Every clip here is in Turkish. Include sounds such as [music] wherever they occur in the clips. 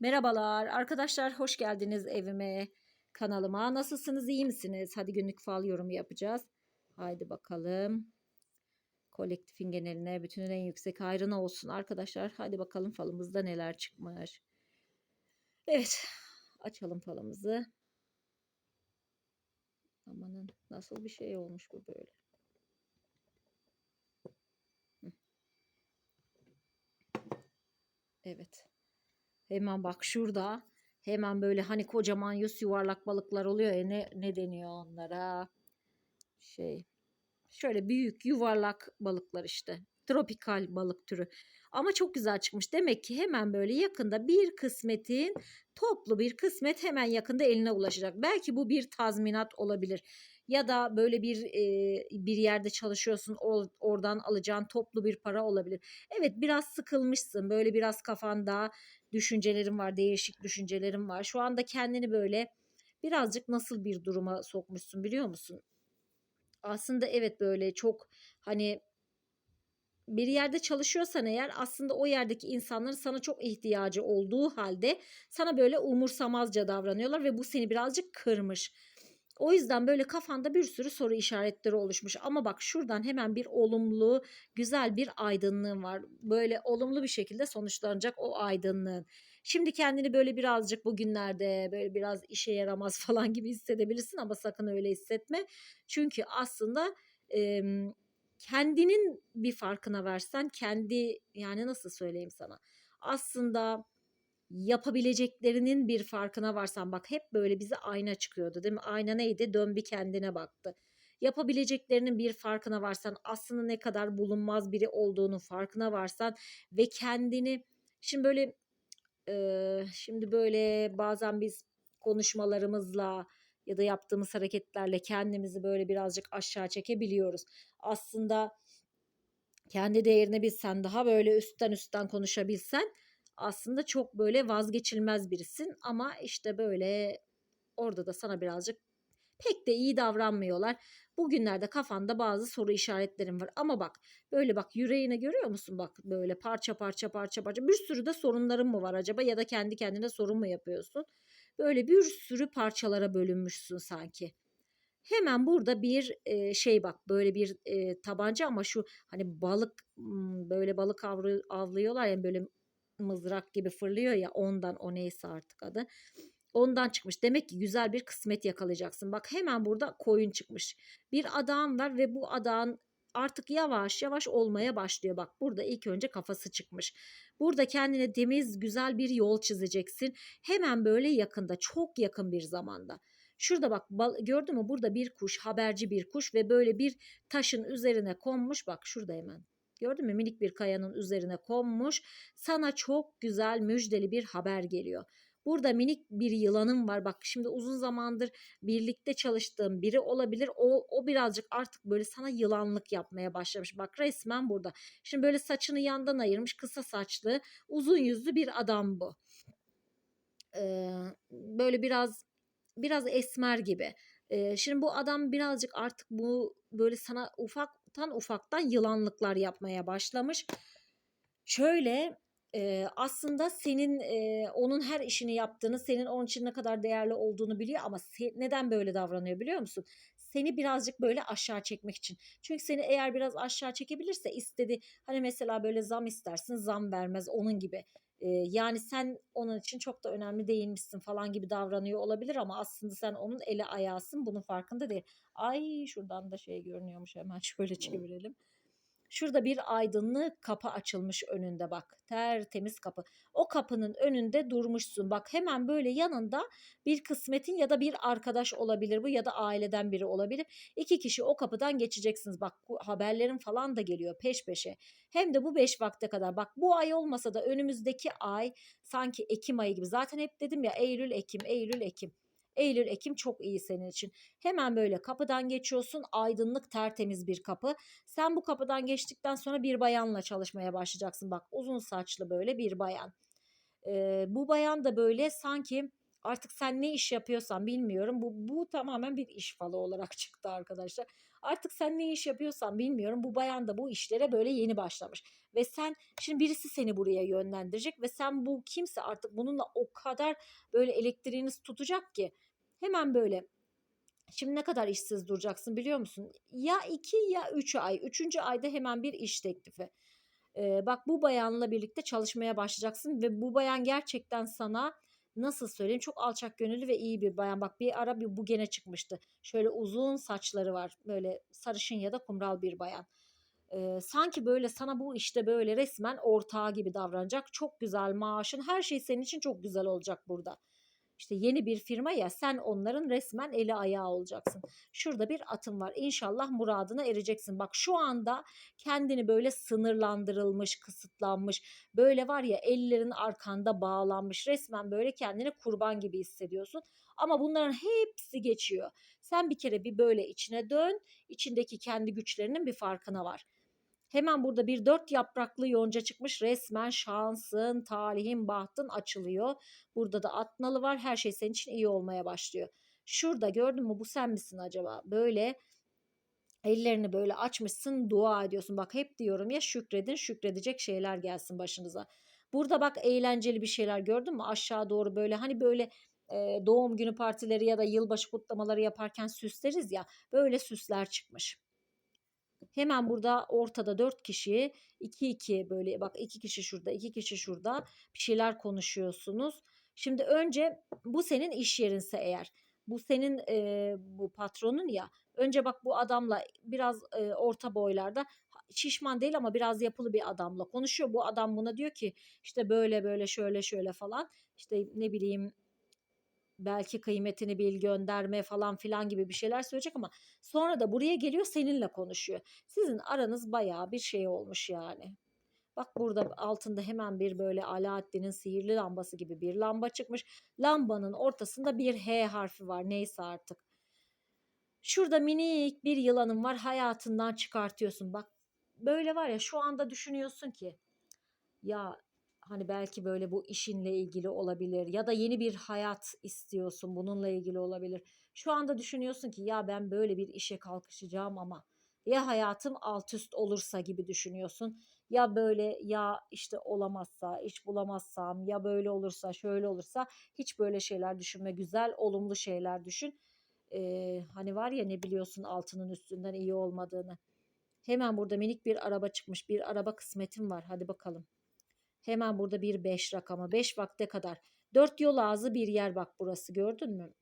Merhabalar arkadaşlar hoş geldiniz evime kanalıma. Nasılsınız iyi misiniz? Hadi günlük fal yorumu yapacağız. Haydi bakalım. Kolektifin geneline bütünün en yüksek hayrına olsun arkadaşlar. Hadi bakalım falımızda neler çıkmış. Evet açalım falımızı. Amanın nasıl bir şey olmuş bu böyle? Evet Hemen bak şurada hemen böyle hani kocaman yüz yuvarlak balıklar oluyor ya ne, ne deniyor onlara? Şey şöyle büyük yuvarlak balıklar işte. Tropikal balık türü. Ama çok güzel çıkmış. Demek ki hemen böyle yakında bir kısmetin toplu bir kısmet hemen yakında eline ulaşacak. Belki bu bir tazminat olabilir. Ya da böyle bir e, bir yerde çalışıyorsun or, oradan alacağın toplu bir para olabilir. Evet biraz sıkılmışsın. Böyle biraz kafanda düşüncelerim var, değişik düşüncelerim var. Şu anda kendini böyle birazcık nasıl bir duruma sokmuşsun biliyor musun? Aslında evet böyle çok hani bir yerde çalışıyorsan eğer aslında o yerdeki insanların sana çok ihtiyacı olduğu halde sana böyle umursamazca davranıyorlar ve bu seni birazcık kırmış. O yüzden böyle kafanda bir sürü soru işaretleri oluşmuş. Ama bak şuradan hemen bir olumlu, güzel bir aydınlığın var. Böyle olumlu bir şekilde sonuçlanacak o aydınlığın. Şimdi kendini böyle birazcık bugünlerde böyle biraz işe yaramaz [laughs] falan gibi hissedebilirsin ama sakın öyle hissetme. Çünkü aslında e, kendinin bir farkına versen kendi yani nasıl söyleyeyim sana aslında yapabileceklerinin bir farkına varsan bak hep böyle bize ayna çıkıyordu değil mi? Ayna neydi? Dön bir kendine baktı. Yapabileceklerinin bir farkına varsan aslında ne kadar bulunmaz biri olduğunu farkına varsan ve kendini şimdi böyle e, şimdi böyle bazen biz konuşmalarımızla ya da yaptığımız hareketlerle kendimizi böyle birazcık aşağı çekebiliyoruz. Aslında kendi değerini bilsen daha böyle üstten üstten konuşabilsen aslında çok böyle vazgeçilmez birisin ama işte böyle orada da sana birazcık pek de iyi davranmıyorlar. Bugünlerde kafanda bazı soru işaretlerim var ama bak böyle bak yüreğine görüyor musun bak böyle parça parça parça parça bir sürü de sorunların mı var acaba ya da kendi kendine sorun mu yapıyorsun? Böyle bir sürü parçalara bölünmüşsün sanki. Hemen burada bir e, şey bak böyle bir e, tabanca ama şu hani balık böyle balık avlı, avlıyorlar ya böyle mızrak gibi fırlıyor ya ondan o neyse artık adı. Ondan çıkmış. Demek ki güzel bir kısmet yakalayacaksın. Bak hemen burada koyun çıkmış. Bir adam var ve bu adağın artık yavaş yavaş olmaya başlıyor. Bak burada ilk önce kafası çıkmış. Burada kendine temiz güzel bir yol çizeceksin. Hemen böyle yakında çok yakın bir zamanda. Şurada bak gördün mü burada bir kuş haberci bir kuş ve böyle bir taşın üzerine konmuş. Bak şurada hemen Gördün mü minik bir kayanın üzerine konmuş. Sana çok güzel müjdeli bir haber geliyor. Burada minik bir yılanım var. Bak şimdi uzun zamandır birlikte çalıştığım biri olabilir. O, o birazcık artık böyle sana yılanlık yapmaya başlamış. Bak resmen burada. Şimdi böyle saçını yandan ayırmış. Kısa saçlı, uzun yüzlü bir adam bu. Ee, böyle biraz biraz esmer gibi. Ee, şimdi bu adam birazcık artık bu böyle sana ufaktan ufaktan yılanlıklar yapmaya başlamış. Şöyle e, aslında senin e, onun her işini yaptığını, senin onun için ne kadar değerli olduğunu biliyor ama se- neden böyle davranıyor biliyor musun? Seni birazcık böyle aşağı çekmek için. Çünkü seni eğer biraz aşağı çekebilirse istedi hani mesela böyle zam istersin zam vermez onun gibi. E, yani sen onun için çok da önemli değilmişsin falan gibi davranıyor olabilir ama aslında sen onun eli ayağısın bunun farkında değil. Ay şuradan da şey görünüyormuş hemen [laughs] şöyle çevirelim. Şurada bir aydınlık kapı açılmış önünde bak. Tertemiz kapı. O kapının önünde durmuşsun. Bak hemen böyle yanında bir kısmetin ya da bir arkadaş olabilir bu ya da aileden biri olabilir. İki kişi o kapıdan geçeceksiniz. Bak haberlerin falan da geliyor peş peşe. Hem de bu beş vakte kadar. Bak bu ay olmasa da önümüzdeki ay sanki Ekim ayı gibi. Zaten hep dedim ya Eylül, Ekim, Eylül, Ekim. Eylül, Ekim çok iyi senin için. Hemen böyle kapıdan geçiyorsun. Aydınlık, tertemiz bir kapı. Sen bu kapıdan geçtikten sonra bir bayanla çalışmaya başlayacaksın. Bak uzun saçlı böyle bir bayan. Ee, bu bayan da böyle sanki artık sen ne iş yapıyorsan bilmiyorum. Bu, bu tamamen bir iş falı olarak [laughs] çıktı arkadaşlar. Artık sen ne iş yapıyorsan bilmiyorum. Bu bayan da bu işlere böyle yeni başlamış. Ve sen şimdi birisi seni buraya yönlendirecek ve sen bu kimse artık bununla o kadar böyle elektriğiniz tutacak ki hemen böyle Şimdi ne kadar işsiz duracaksın biliyor musun? Ya iki ya üç ay. Üçüncü ayda hemen bir iş teklifi. Ee, bak bu bayanla birlikte çalışmaya başlayacaksın ve bu bayan gerçekten sana nasıl söyleyeyim çok alçak gönüllü ve iyi bir bayan. Bak bir ara bir bu gene çıkmıştı. Şöyle uzun saçları var. Böyle sarışın ya da kumral bir bayan. Ee, sanki böyle sana bu işte böyle resmen ortağı gibi davranacak. Çok güzel maaşın her şey senin için çok güzel olacak burada. İşte yeni bir firma ya sen onların resmen eli ayağı olacaksın. Şurada bir atım var. İnşallah muradına ereceksin. Bak şu anda kendini böyle sınırlandırılmış, kısıtlanmış, böyle var ya ellerin arkanda bağlanmış. Resmen böyle kendini kurban gibi hissediyorsun. Ama bunların hepsi geçiyor. Sen bir kere bir böyle içine dön. içindeki kendi güçlerinin bir farkına var. Hemen burada bir dört yapraklı yonca çıkmış. Resmen şansın, talihin, bahtın açılıyor. Burada da atnalı var. Her şey senin için iyi olmaya başlıyor. Şurada gördün mü bu sen misin acaba? Böyle ellerini böyle açmışsın dua ediyorsun. Bak hep diyorum ya şükredin şükredecek şeyler gelsin başınıza. Burada bak eğlenceli bir şeyler gördün mü? Aşağı doğru böyle hani böyle e, doğum günü partileri ya da yılbaşı kutlamaları yaparken süsleriz ya böyle süsler çıkmış. Hemen burada ortada dört kişi iki iki böyle bak iki kişi şurada iki kişi şurada bir şeyler konuşuyorsunuz. Şimdi önce bu senin iş yerinse eğer bu senin e, bu patronun ya önce bak bu adamla biraz e, orta boylarda şişman değil ama biraz yapılı bir adamla konuşuyor. Bu adam buna diyor ki işte böyle böyle şöyle şöyle falan işte ne bileyim belki kıymetini bil gönderme falan filan gibi bir şeyler söyleyecek ama sonra da buraya geliyor seninle konuşuyor. Sizin aranız bayağı bir şey olmuş yani. Bak burada altında hemen bir böyle Alaaddin'in sihirli lambası gibi bir lamba çıkmış. Lambanın ortasında bir H harfi var neyse artık. Şurada minik bir yılanın var hayatından çıkartıyorsun. Bak böyle var ya şu anda düşünüyorsun ki ya Hani belki böyle bu işinle ilgili olabilir ya da yeni bir hayat istiyorsun bununla ilgili olabilir. Şu anda düşünüyorsun ki ya ben böyle bir işe kalkışacağım ama ya hayatım alt üst olursa gibi düşünüyorsun. Ya böyle ya işte olamazsa, iş bulamazsam, ya böyle olursa, şöyle olursa hiç böyle şeyler düşünme. Güzel, olumlu şeyler düşün. Ee, hani var ya ne biliyorsun altının üstünden iyi olmadığını. Hemen burada minik bir araba çıkmış. Bir araba kısmetim var. Hadi bakalım. Hemen burada bir 5 rakamı 5 vakte kadar. 4 yol ağzı bir yer bak burası gördün mü?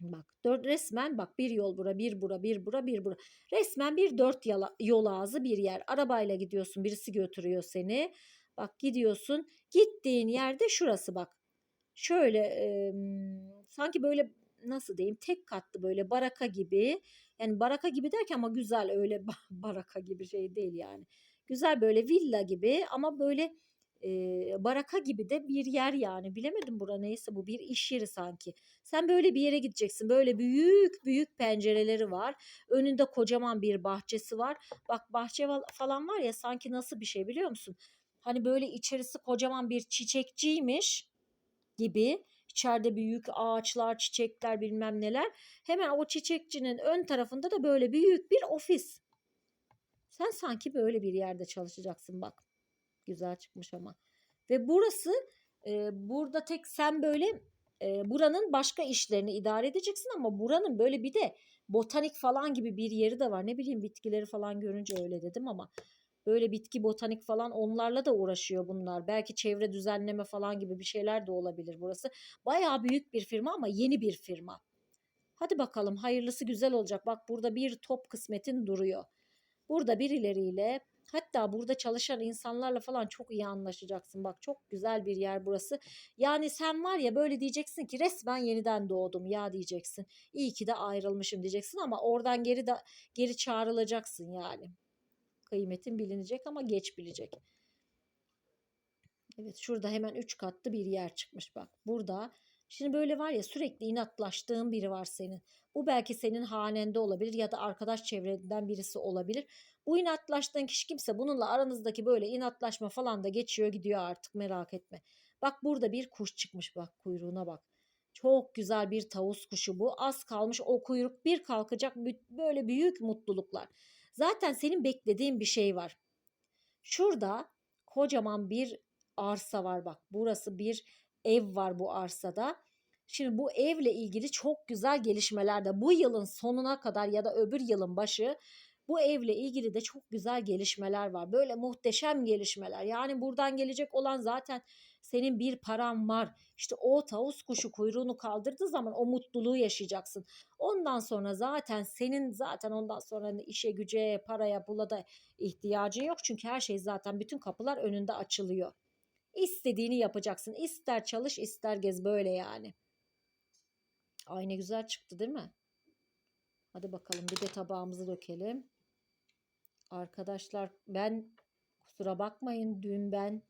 Bak dört resmen bak bir yol bura bir bura bir bura bir bura. Resmen bir dört yala, yol ağzı bir yer. Arabayla gidiyorsun birisi götürüyor seni. Bak gidiyorsun gittiğin yerde şurası bak. Şöyle e, sanki böyle nasıl diyeyim tek katlı böyle baraka gibi. Yani baraka gibi derken ama güzel öyle [laughs] baraka gibi şey değil yani. Güzel böyle villa gibi ama böyle e, baraka gibi de bir yer yani bilemedim bura neyse bu bir iş yeri sanki. Sen böyle bir yere gideceksin böyle büyük büyük pencereleri var önünde kocaman bir bahçesi var bak bahçe falan var ya sanki nasıl bir şey biliyor musun? Hani böyle içerisi kocaman bir çiçekçiymiş gibi içeride büyük ağaçlar, çiçekler bilmem neler. Hemen o çiçekçinin ön tarafında da böyle büyük bir ofis. Sen sanki böyle bir yerde çalışacaksın bak. Güzel çıkmış ama. Ve burası e, burada tek sen böyle e, buranın başka işlerini idare edeceksin ama buranın böyle bir de botanik falan gibi bir yeri de var. Ne bileyim bitkileri falan görünce öyle dedim ama böyle bitki botanik falan onlarla da uğraşıyor bunlar. Belki çevre düzenleme falan gibi bir şeyler de olabilir burası. Bayağı büyük bir firma ama yeni bir firma. Hadi bakalım hayırlısı güzel olacak. Bak burada bir top kısmetin duruyor. Burada birileriyle Hatta burada çalışan insanlarla falan çok iyi anlaşacaksın. Bak çok güzel bir yer burası. Yani sen var ya böyle diyeceksin ki resmen yeniden doğdum ya diyeceksin. İyi ki de ayrılmışım diyeceksin ama oradan geri de geri çağrılacaksın yani. Kıymetin bilinecek ama geç bilecek. Evet şurada hemen üç katlı bir yer çıkmış bak. Burada Şimdi böyle var ya sürekli inatlaştığın biri var senin. Bu belki senin hanende olabilir ya da arkadaş çevrenden birisi olabilir. Bu inatlaştığın kişi kimse bununla aranızdaki böyle inatlaşma falan da geçiyor gidiyor artık merak etme. Bak burada bir kuş çıkmış bak kuyruğuna bak. Çok güzel bir tavus kuşu bu. Az kalmış o kuyruk bir kalkacak böyle büyük mutluluklar. Zaten senin beklediğin bir şey var. Şurada kocaman bir arsa var bak. Burası bir ev var bu arsada. Şimdi bu evle ilgili çok güzel gelişmeler de bu yılın sonuna kadar ya da öbür yılın başı bu evle ilgili de çok güzel gelişmeler var. Böyle muhteşem gelişmeler. Yani buradan gelecek olan zaten senin bir paran var. İşte o tavus kuşu kuyruğunu kaldırdığı zaman o mutluluğu yaşayacaksın. Ondan sonra zaten senin zaten ondan sonra işe güce, paraya, pula da ihtiyacın yok. Çünkü her şey zaten bütün kapılar önünde açılıyor. İstediğini yapacaksın. İster çalış ister gez böyle yani. Ay ne güzel çıktı değil mi? Hadi bakalım bir de tabağımızı dökelim. Arkadaşlar ben kusura bakmayın dün ben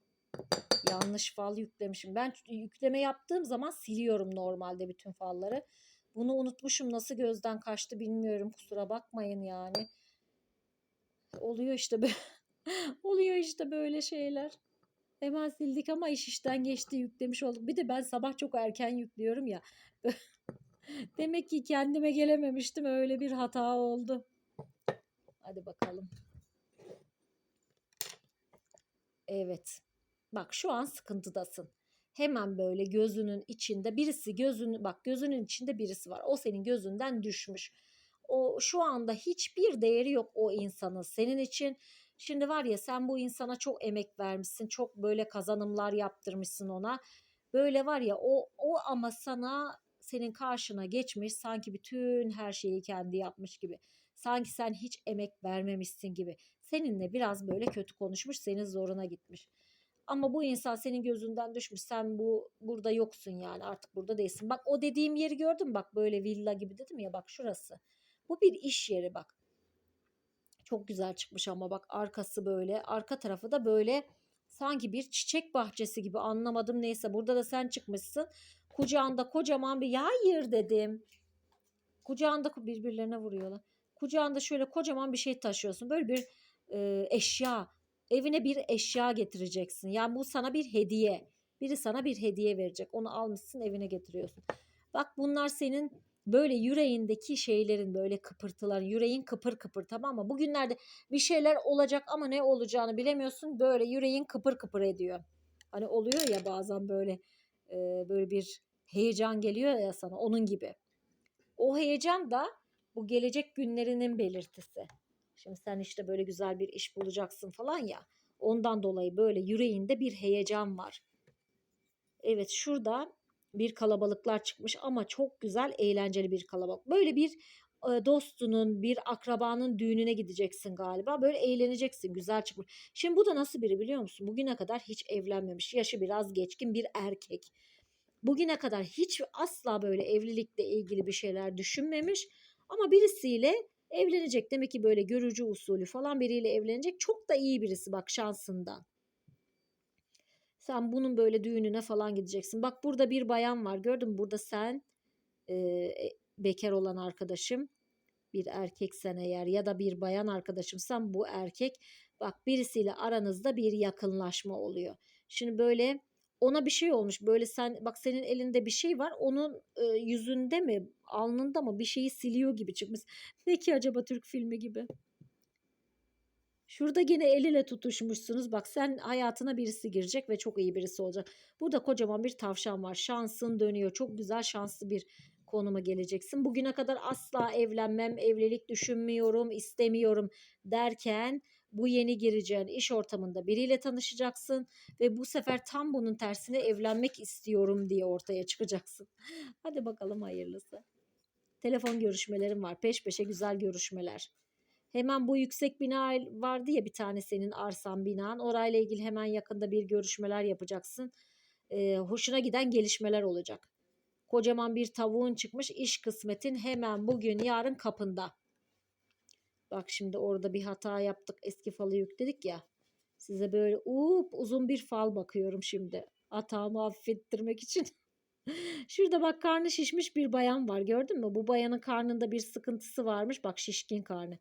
yanlış fal yüklemişim. Ben yükleme yaptığım zaman siliyorum normalde bütün falları. Bunu unutmuşum nasıl gözden kaçtı bilmiyorum kusura bakmayın yani. Oluyor işte böyle. [laughs] Oluyor işte böyle şeyler. Hemen sildik ama iş işten geçti yüklemiş olduk. Bir de ben sabah çok erken yüklüyorum ya. [laughs] Demek ki kendime gelememiştim. Öyle bir hata oldu. Hadi bakalım. Evet. Bak şu an sıkıntıdasın. Hemen böyle gözünün içinde birisi gözünü bak gözünün içinde birisi var. O senin gözünden düşmüş. O şu anda hiçbir değeri yok o insanın senin için. Şimdi var ya sen bu insana çok emek vermişsin. Çok böyle kazanımlar yaptırmışsın ona. Böyle var ya o o ama sana senin karşına geçmiş sanki bütün her şeyi kendi yapmış gibi. Sanki sen hiç emek vermemişsin gibi. Seninle biraz böyle kötü konuşmuş, senin zoruna gitmiş. Ama bu insan senin gözünden düşmüş. Sen bu burada yoksun yani. Artık burada değilsin. Bak o dediğim yeri gördün? Bak böyle villa gibi dedim ya bak şurası. Bu bir iş yeri bak. Çok güzel çıkmış ama bak arkası böyle. Arka tarafı da böyle sanki bir çiçek bahçesi gibi anlamadım neyse. Burada da sen çıkmışsın. Kucağında kocaman bir hayır dedim. Kucağında birbirlerine vuruyorlar. Kucağında şöyle kocaman bir şey taşıyorsun. Böyle bir e, eşya. Evine bir eşya getireceksin. Yani bu sana bir hediye. Biri sana bir hediye verecek. Onu almışsın evine getiriyorsun. Bak bunlar senin böyle yüreğindeki şeylerin böyle kıpırtılar. Yüreğin kıpır kıpır tamam mı? Bugünlerde bir şeyler olacak ama ne olacağını bilemiyorsun. Böyle yüreğin kıpır kıpır ediyor. Hani oluyor ya bazen böyle e, böyle bir heyecan geliyor ya sana onun gibi. O heyecan da bu gelecek günlerinin belirtisi. Şimdi sen işte böyle güzel bir iş bulacaksın falan ya. Ondan dolayı böyle yüreğinde bir heyecan var. Evet şurada bir kalabalıklar çıkmış ama çok güzel eğlenceli bir kalabalık. Böyle bir e, dostunun, bir akrabanın düğününe gideceksin galiba. Böyle eğleneceksin. Güzel çıkmış. Şimdi bu da nasıl biri biliyor musun? Bugüne kadar hiç evlenmemiş. Yaşı biraz geçkin bir erkek. Bugüne kadar hiç asla böyle evlilikle ilgili bir şeyler düşünmemiş. Ama birisiyle evlenecek. Demek ki böyle görücü usulü falan biriyle evlenecek. Çok da iyi birisi bak şansından. Sen bunun böyle düğününe falan gideceksin. Bak burada bir bayan var. Gördün mü? Burada sen e, bekar olan arkadaşım bir erkeksen eğer ya da bir bayan arkadaşımsan bu erkek bak birisiyle aranızda bir yakınlaşma oluyor. Şimdi böyle ona bir şey olmuş böyle sen bak senin elinde bir şey var onun e, yüzünde mi alnında mı bir şeyi siliyor gibi çıkmış. Ne ki acaba Türk filmi gibi. Şurada gene el ile tutuşmuşsunuz. Bak sen hayatına birisi girecek ve çok iyi birisi olacak. Burada kocaman bir tavşan var. Şansın dönüyor. Çok güzel şanslı bir konuma geleceksin. Bugüne kadar asla evlenmem, evlilik düşünmüyorum, istemiyorum derken bu yeni gireceğin iş ortamında biriyle tanışacaksın ve bu sefer tam bunun tersine evlenmek istiyorum diye ortaya çıkacaksın. [laughs] Hadi bakalım hayırlısı. Telefon görüşmelerim var. Peş peşe güzel görüşmeler. Hemen bu yüksek bina vardı ya bir tane senin arsan binan. Orayla ilgili hemen yakında bir görüşmeler yapacaksın. Ee, hoşuna giden gelişmeler olacak. Kocaman bir tavuğun çıkmış iş kısmetin hemen bugün yarın kapında. Bak şimdi orada bir hata yaptık. Eski falı yükledik ya. Size böyle up uzun bir fal bakıyorum şimdi. Hatamı affettirmek için. [laughs] Şurada bak karnı şişmiş bir bayan var gördün mü? Bu bayanın karnında bir sıkıntısı varmış. Bak şişkin karnı.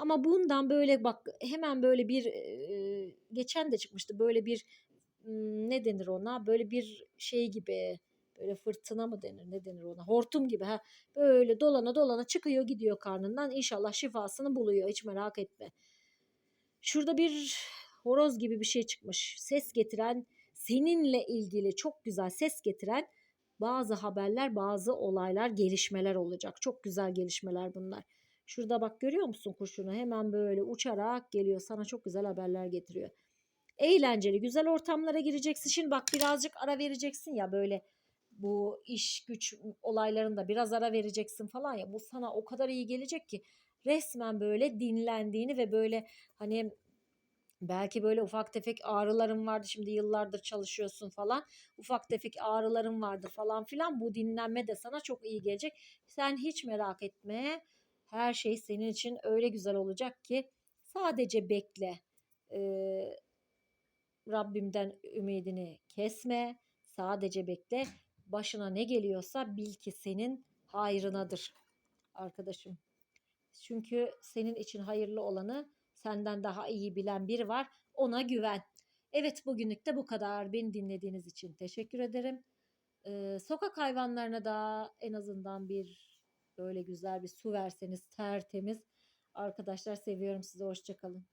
Ama bundan böyle bak hemen böyle bir e, geçen de çıkmıştı. Böyle bir ne denir ona? Böyle bir şey gibi Böyle fırtına mı denir ne denir ona? Hortum gibi ha. Böyle dolana dolana çıkıyor gidiyor karnından. İnşallah şifasını buluyor. Hiç merak etme. Şurada bir horoz gibi bir şey çıkmış. Ses getiren seninle ilgili çok güzel ses getiren bazı haberler bazı olaylar gelişmeler olacak. Çok güzel gelişmeler bunlar. Şurada bak görüyor musun kuşunu hemen böyle uçarak geliyor sana çok güzel haberler getiriyor. Eğlenceli güzel ortamlara gireceksin. Şimdi bak birazcık ara vereceksin ya böyle bu iş güç olaylarında biraz ara vereceksin falan ya bu sana o kadar iyi gelecek ki resmen böyle dinlendiğini ve böyle hani belki böyle ufak tefek ağrıların vardı şimdi yıllardır çalışıyorsun falan ufak tefek ağrıların vardı falan filan bu dinlenme de sana çok iyi gelecek. Sen hiç merak etme her şey senin için öyle güzel olacak ki sadece bekle Ee, Rabbimden ümidini kesme sadece bekle başına ne geliyorsa bil ki senin hayrınadır arkadaşım. Çünkü senin için hayırlı olanı senden daha iyi bilen biri var. Ona güven. Evet bugünlük de bu kadar. Beni dinlediğiniz için teşekkür ederim. Ee, sokak hayvanlarına da en azından bir böyle güzel bir su verseniz tertemiz. Arkadaşlar seviyorum sizi. Hoşçakalın.